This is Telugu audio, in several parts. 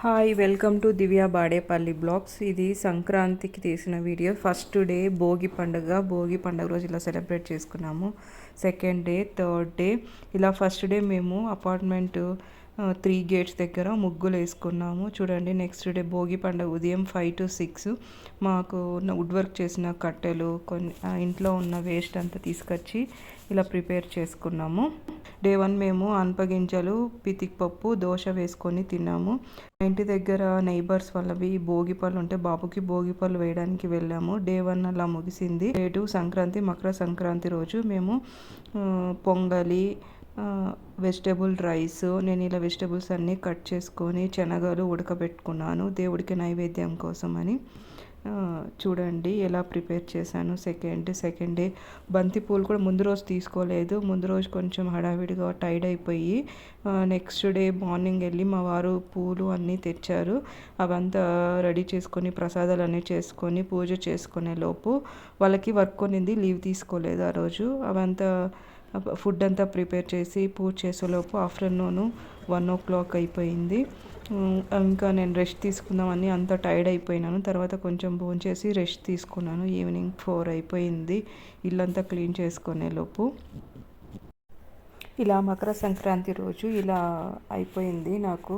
Hi welcome to Divya Badepalli blogs ఇది సంక్రాంతికి తీసిన వీడియో ఫస్ట్ డే భోగి పండుగ. భోగి పండుగ రోజు ఇలా సెలబ్రేట్ చేసుకున్నాము. సెకండ్ డే థర్డ్ డే ఇలా ఫస్ట్ డే మేము అపార్ట్మెంట్ త్రీ గేట్స్ దగ్గర ముగ్గులు వేసుకున్నాము. చూడండి నెక్స్ట్ డే భోగి పండుగ ఉదయం ఫైవ్ టు సిక్స్ మాకు వుడ్ వర్క్ చేసిన కట్టెలు కొన్ని ఇంట్లో ఉన్న వేస్ట్ అంతా తీసుకొచ్చి ఇలా ప్రిపేర్ చేసుకున్నాము. డే వన్ మేము అనపగింజలు పితికిపప్పు దోశ వేసుకొని తిన్నాము. మా ఇంటి దగ్గర నైబర్స్ వాళ్ళవి భోగిపళ్ళు ఉంటే బాబుకి భోగిపళ్ళు వేయడానికి వెళ్ళాము. డే వన్ అలా ముగిసింది. డే టూ సంక్రాంతి మకర సంక్రాంతి రోజు మేము పొంగలి వెజిటేబుల్ రైస్ నేను ఇలా వెజిటేబుల్స్ అన్నీ కట్ చేసుకొని శనగలు ఉడకబెట్టుకున్నాను. దేవుడికి నైవేద్యం కోసం అని చూడండి ఎలా ప్రిపేర్ చేశాను. సెకండ్ సెకండ్ డే బంతి పూలు కూడా ముందు రోజు తీసుకోలేదు. ముందు రోజు కొంచెం హడావిడిగా టైడ్ అయిపోయి నెక్స్ట్ డే మార్నింగ్ వెళ్ళి మా వారు పూలు అన్నీ తెచ్చారు. అవంతా రెడీ చేసుకొని ప్రసాదాలు అన్నీ చేసుకొని పూజ చేసుకునే లోపు వాళ్ళకి వర్క్ కొనింది లీవ్ తీసుకోలేదు ఆ రోజు. అవంతా ఫుడ్ అంతా ప్రిపేర్ చేసి పూజ చేసేలోపు ఆఫ్టర్నూన్ వన్ ఓ క్లాక్ అయిపోయింది. ఇంకా నేను రెస్ట్ తీసుకుందామని అంత టైర్డ్ అయిపోయినాను. తర్వాత కొంచెం భోంచేసి చేసి రెస్ట్ తీసుకున్నాను. ఈవినింగ్ ఫోర్ అయిపోయింది. ఇల్లంతా క్లీన్ చేసుకునే లోపు ఇలా మకర సంక్రాంతి రోజు ఇలా అయిపోయింది నాకు.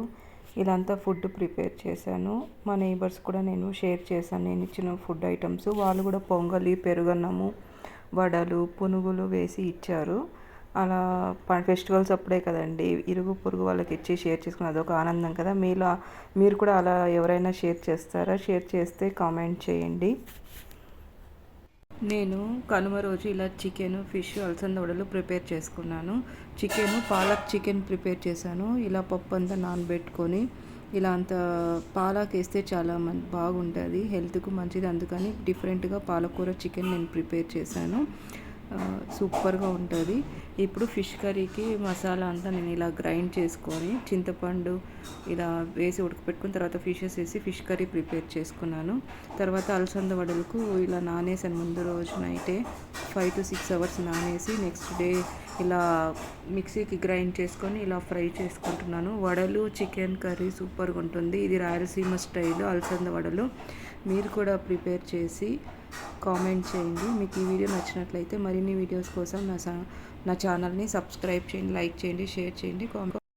ఇలా అంతా ఫుడ్ ప్రిపేర్ చేశాను. మా నైబర్స్ కూడా నేను షేర్ చేశాను. నేను ఇచ్చిన ఫుడ్ ఐటమ్స్. వాళ్ళు కూడా పొంగలి పెరుగన్నము వడలు పునుగులు వేసి ఇచ్చారు. అలా ప- ఫెస్టివల్స్ అప్పుడే కదండి. ఇరుగు పొరుగు వాళ్ళకి ఇచ్చి షేర్ చేసుకుని అదొక ఆనందం కదా. మీలో మీరు కూడా అలా ఎవరైనా షేర్ చేస్తారా? షేర్ చేస్తే కామెంట్ చేయండి. నేను కనుమ రోజు ఇలా చికెన్ ఫిష్ అలసంద వడలు ప్రిపేర్ చేసుకున్నాను. చికెన్ పాలక్ చికెన్ ప్రిపేర్ చేశాను. ఇలా పప్పు అంతా నానబెట్టుకొని ఇలా అంత పాలాకేస్తే చాలా మం బాగుంటుంది. హెల్త్కు మంచిది. అందుకని డిఫరెంట్గా పాలకూర చికెన్ నేను ప్రిపేర్ చేశాను. సూపర్గా ఉంటుంది. ఇప్పుడు ఫిష్ కర్రీకి మసాలా అంతా నేను ఇలా గ్రైండ్ చేసుకొని చింతపండు ఇలా వేసి ఉడకపెట్టుకున్న తర్వాత ఫిషెస్ వేసి ఫిష్ కర్రీ ప్రిపేర్ చేసుకున్నాను. తర్వాత అలసంద వడలకు ఇలా నానేసాను ముందు రోజు నైటే ఫైవ్ టు సిక్స్ అవర్స్ నానేసి నెక్స్ట్ డే ఇలా మిక్సీకి గ్రైండ్ చేసుకొని ఇలా ఫ్రై చేసుకుంటున్నాను. వడలు చికెన్ కర్రీ సూపర్గా ఉంటుంది. ఇది రాయలసీమ స్టైల్ అలసంద వడలు. మీరు కూడా ప్రిపేర్ చేసి కామెంట్ చేయండి. మీకు ఈ వీడియో నచ్చినట్లయితే మరిన్ని వీడియోస్ కోసం నా నా ఛానల్ని సబ్స్క్రైబ్ చేయండి లైక్ చేయండి షేర్ చేయండి. కామెంట్